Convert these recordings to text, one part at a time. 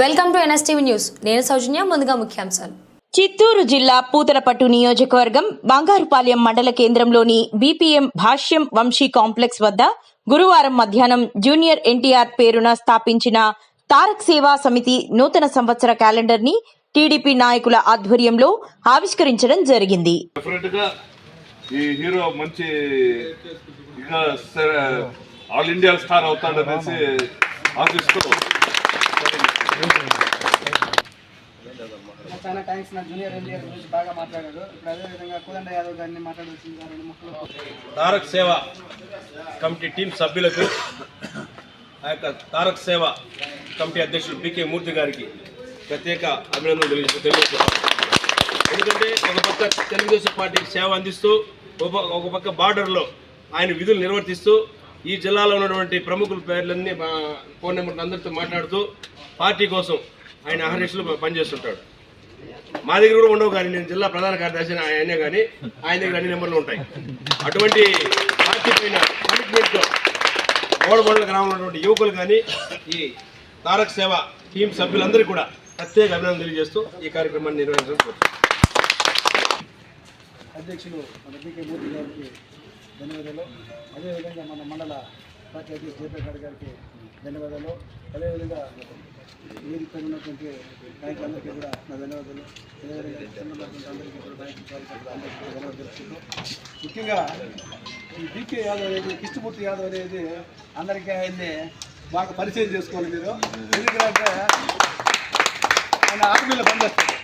Welcome to NSTV news. నేను సౌజన్య ముందుగా ముఖ్యాంశాలు. చిత్తూరు జిల్లా పూతలపట్టు నియోజకవర్గం బంగారుపాలెం మండల కేంద్రంలోని బీపీఎం భాష్యం వంశీ కాంప్లెక్స్ వద్ద గురువారం మధ్యాహ్నం జూనియర్ ఎన్టీఆర్ పేరున స్థాపించిన తారక్ సేవా సమితి నూతన సంవత్సర క్యాలెండర్ని టీడీపీ నాయకుల ఆధ్వర్యంలో ఆవిష్కరించడం జరిగింది. ఈ హీరో మంచి ఆల్ ఇండియా స్టార్ అవుతాడనేసి ఆశిస్తూ చాలా థ్యాంక్స్ నా జూనియర్ ఎన్టీఆర్ గురించి బాగా మాట్లాడారు. ఇప్పుడు అదే విధంగా కోదండ యాదవ్ గారిని మాట్లాడాల్సింది రెండు ముక్కలు. తారక్ సేవ కమిటీ టీం సభ్యులకు ఆ యొక్క తారక్ సేవ కమిటీ అధ్యక్షుడు పికే మూర్తి గారికి ప్రత్యేక అభినందనలు తెలియ తెలియజేస్తున్నాను ఎందుకంటే ఒక పక్క తెలుగుదేశం పార్టీకి సేవ అందిస్తూ ఒక ఒక పక్క బార్డర్లో ఆయన విధులు నిర్వర్తిస్తూ ఈ జిల్లాలో ఉన్నటువంటి ప్రముఖుల పేర్లన్నీ మా ఫోన్ నెంబర్లు అందరితో మాట్లాడుతూ పార్టీ కోసం ఆయన అహర్నిశలు పనిచేస్తుంటాడు మా దగ్గర కూడా ఉండవు కానీ నేను జిల్లా ప్రధాన కార్యదర్శి ఆయనే కానీ ఆయన దగ్గర అన్ని నెంబర్లు ఉంటాయి అటువంటి పార్టీ పైన కమిట్మెంట్తో ఓడబోళ్ళ గ్రామంలో ఉన్నటువంటి యువకులు కానీ ఈ తారక్ సేవ టీం సభ్యులందరికీ కూడా ప్రత్యేక అభినందనలు తెలియజేస్తూ ఈ కార్యక్రమాన్ని నిర్వహించడం కోరుతున్నాను. అధ్యక్షులు మన మూర్తి గారికి ధన్యవాదాలు. అదేవిధంగా మన మండల పార్టీ అధ్యక్షుడు జయప్రకాష్ గారికి ధన్యవాదాలు. అదేవిధంగా వేదిక ఉన్నటువంటి నాయకులందరికీ కూడా నా ధన్యవాదాలు. అందరికీ కూడా నాయకులు ధన్యవాదాలు ముఖ్యంగా ఈ డికే యాదవ్ అనేది కృష్ణమూర్తి యాదవ్ అనేది అందరికీ ఆయన్ని బాగా పరిచయం చేసుకోవాలి మీరు. ఎందుకంటే ఆయన ఆర్మీలో పనిచేస్తారు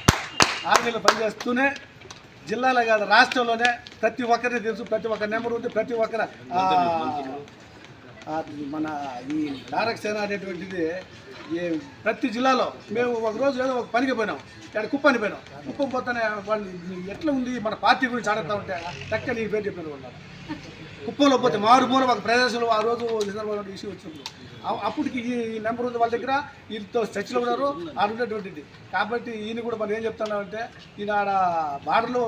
ఆర్మీలో పనిచేస్తూనే జిల్లాలో కాదు రాష్ట్రంలోనే ప్రతి ఒక్కరిని తెలుసు ప్రతి ఒక్క నెంబర్ ఉంది ప్రతి ఒక్కరు మన ఈ తారక సేన అనేటువంటిది ఈ ప్రతి జిల్లాలో మేము ఒక రోజు ఏదో ఒక పనికి పోయినాం. ఇక్కడ కుప్పని పోయినాం. కుప్పం పోతానే వాళ్ళు ఎట్లా ఉంది మన పార్టీ గురించి ఆడుతూ ఉంటే చక్కని నీ పేరు చెప్పిన వాళ్ళు. కుప్పంలో పోతే మారుమూల ఒక ప్రదేశంలో ఆ రోజు చంద్రబాబు ఇష్యూ వచ్చినప్పుడు అప్పటికి ఈ నెంబర్ ఉంది వాళ్ళ దగ్గర వీళ్ళతో చర్చలో ఉన్నారు ఆడ ఉండేటువంటిది. కాబట్టి ఈయన కూడా మనం ఏం చెప్తున్నామంటే ఈయన ఆడ బార్డర్లో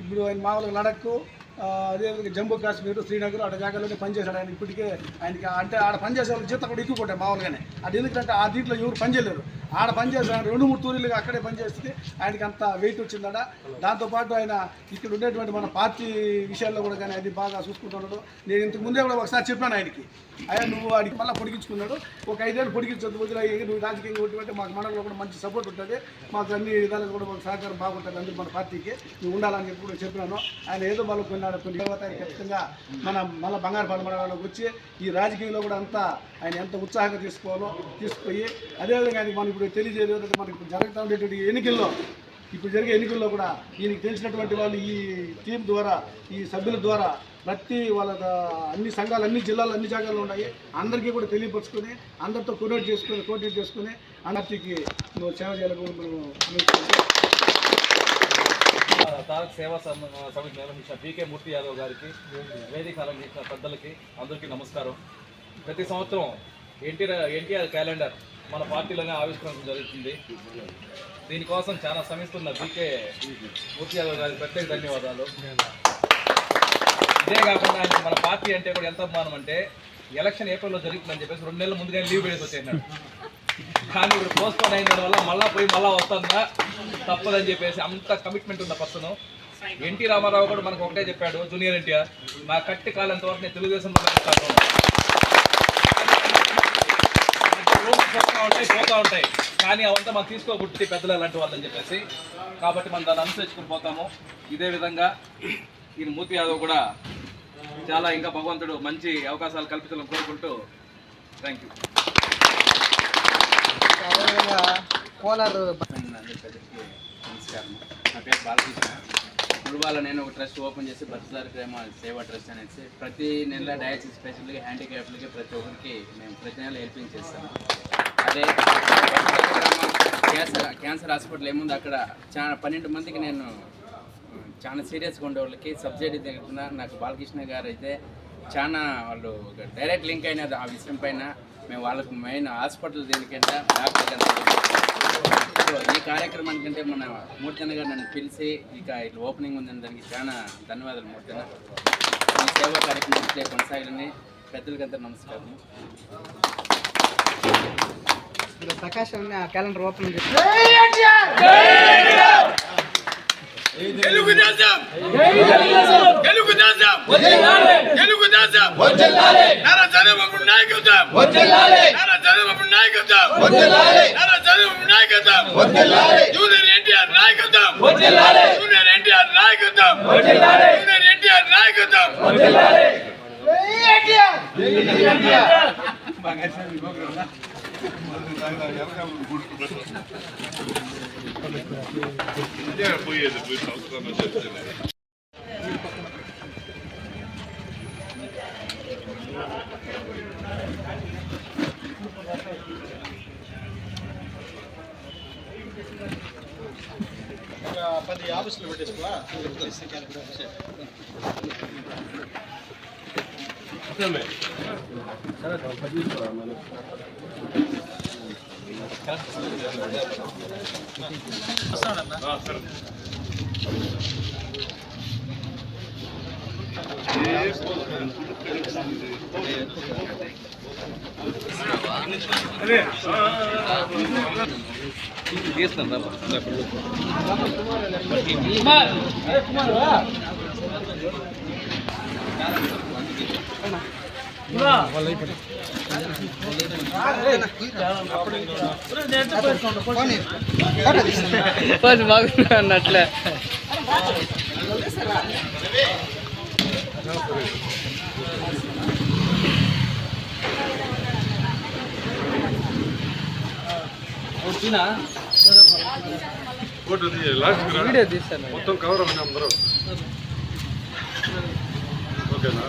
ఇప్పుడు ఆయన మామూలుగా లడక్కు అదేవిధంగా జమ్మూ కాశ్మీర్ శ్రీనగర్ అటు జాగాలోనే పనిచేశాడు ఆయన ఇప్పటికే. ఆయనకి అంటే ఆడ పనిచేసే వాళ్ళు జీతం కూడా ఎక్కువ కొట్టాయి మామూలుగానే. అది ఎందుకంటే ఆ దీంట్లో ఎవరు పనిచేయలేరు ఆడ పనిచేసి రెండు మూడు తూరీలుగా అక్కడే పనిచేస్తే ఆయనకి అంత వెయిట్ వచ్చిందట. దాంతోపాటు ఆయన ఇక్కడ ఉండేటువంటి మన పార్టీ విషయాల్లో కూడా కానీ అది బాగా చూసుకుంటున్నాడు నేను ఇంతకు ముందే కూడా ఒకసారి చెప్పాను ఆయనకి. ఆయన నువ్వు వాడికి మళ్ళీ పొడిగించుకున్నాడు. ఒక ఐదేళ్ళు పొడిగించొద్దు వదిలే నువ్వు రాజకీయంగా ఉంటుంటే మాకు మనలో కూడా మంచి సపోర్ట్ ఉంటుంది. మాకు అన్ని విధాలుగా కూడా మాకు సహకారం బాగుంటుంది అందరూ మన పార్టీకి. నువ్వు ఉండాలని చెప్పి కూడా చెప్పినాను ఆయన ఏదో మళ్ళీ కొన్నాడు కొన్ని తర్వాత ఖచ్చితంగా మన మళ్ళీ బంగారు పడమడలోకి వచ్చి ఈ రాజకీయంలో కూడా అంతా ఆయన ఎంత ఉత్సాహంగా తీసుకోవాలో తీసుకుపోయి అదేవిధంగా ఆయనకి మనం ఇప్పుడు తెలియజేయలేదు మనకి ఇప్పుడు జరుగుతూ ఉండేటువంటి ఎన్నికల్లో ఇప్పుడు జరిగే ఎన్నికల్లో కూడా ఈయనకి తెలిసినటువంటి వాళ్ళు ఈ టీం ద్వారా ఈ సభ్యుల ద్వారా ప్రతి వాళ్ళ అన్ని సంఘాలు అన్ని జిల్లాలు అన్ని జాగాలు ఉన్నాయి. అందరికీ కూడా తెలియపరుచుకొని అందరితో కోఆర్డినేట్ చేసుకొని కోఆర్డినేట్ చేసుకుని అందరికి నువ్వు సేవ చేయాలని మనం తారక తారక్ సేవా సమితి నిర్వహించిన బీకే మూర్తి యాదవ్ గారికి వేదిక అలంకరించిన పెద్దలకి అందరికీ నమస్కారం. ప్రతి సంవత్సరం ఎన్టీఆర్ ఎన్టీఆర్ క్యాలెండర్ మన పార్టీలోనే ఆవిష్కరించడం జరుగుతుంది. దీనికోసం చాలా శ్రమిస్తున్న బీకే మూర్తి యాదవ్ గారికి ప్రత్యేక ధన్యవాదాలు. ఇదే కాకుండా ఆయన మన పార్టీ అంటే కూడా ఎంత అభిమానం అంటే ఎలక్షన్ ఏప్రిల్లో జరుగుతుందని చెప్పేసి రెండు నెలల ముందుగానే లీవ్ పెడేసి వచ్చేసినాడు. కానీ ఇప్పుడు పోస్ట్పోన్ అయిన వల్ల మళ్ళా పోయి మళ్ళా వస్తుందా? తప్పదని చెప్పేసి అంత కమిట్మెంట్ ఉన్న పర్సన్ ఎన్టీ రామారావు కూడా మనకు ఒకటే చెప్పాడు జూనియర్ ఎన్టీఆర్ మా కట్టి కాలంత వరకు నేను తెలుగుదేశంలో ఉంటాను ఉంటాయి పోతూ ఉంటాయి. కానీ అవంతా మనం తీసుకోబుట్టి పెద్దలు అలాంటి వాళ్ళని చెప్పేసి. కాబట్టి మనం దాన్ని అనుసరించుకుని పోతాము. ఇదే విధంగా ఈయన మూర్తి యాదవ్ కూడా చాలా ఇంకా భగవంతుడు మంచి అవకాశాలు కల్పించాలని కోరుకుంటూ థ్యాంక్ యూ నమస్కారం. నా పేరు బాలకృష్ణ. మురుబాలో నేను ఒక ట్రస్ట్ ఓపెన్ చేసి బతుదారి ప్రేమ సేవా ట్రస్ట్ అనేసి ప్రతి నెల డయాలసిస్ స్పెషల్గా హ్యాండిక్యాప్లకి ప్రతి ఒక్కరికి మేము ప్రతి నెల హెల్పింగ్ చేస్తాము. అదే క్యాన్సర్ క్యాన్సర్ హాస్పిటల్ ఏముంది అక్కడ? చాలా పన్నెండు మందికి నేను చాలా సీరియస్గా ఉండే వాళ్ళకి సబ్సిడీ దగ్గర నాకు బాలకృష్ణ గారు అయితే చాలా వాళ్ళు డైరెక్ట్ లింక్ అయినది ఆ విషయం పైన మేము వాళ్ళకు మెయిన్ హాస్పిటల్ దీనికంటే డాక్టర్ కంటే సో ఈ కార్యక్రమానికంటే మన మూర్తన్న గారు నన్ను పిలిచి ఇక ఇట్లా ఓపెనింగ్ ఉందని దానికి చాలా ధన్యవాదాలు మూర్తన్న. ఈ సేవా కార్యక్రమం ఇట్లే కొనసాగాలని పెద్దలకంతా నమస్కారం. ప్రకాశం క్యాలెండర్ ఓపెన్ చేసి తెలుగుదేశం తెలుగుదేశం తెలుగుదేశం నారా చంద్రబాబు నాయకత్వం! నారా చంద్రబాబు నాయకత్వం! నారా చంద్రబాబు నాయకత్వం! జూనియర్ ఎన్టీఆర్ నాయకత్వం! జూనియర్ ఎన్టీఆర్ నాయకత్వం! జూనియర్ ఎన్టీఆర్ నాయకత్వం! ఇదే పోయేది పోయి సంవత్సరం చెప్తే పది Интересно, да? Да, Кумар! Кумар, а! ఫోటో తీయ లాస్ట్ వీడియో తీస్తాను మొత్తం కవర్ అవ్వండి అందరూ ఓకేనా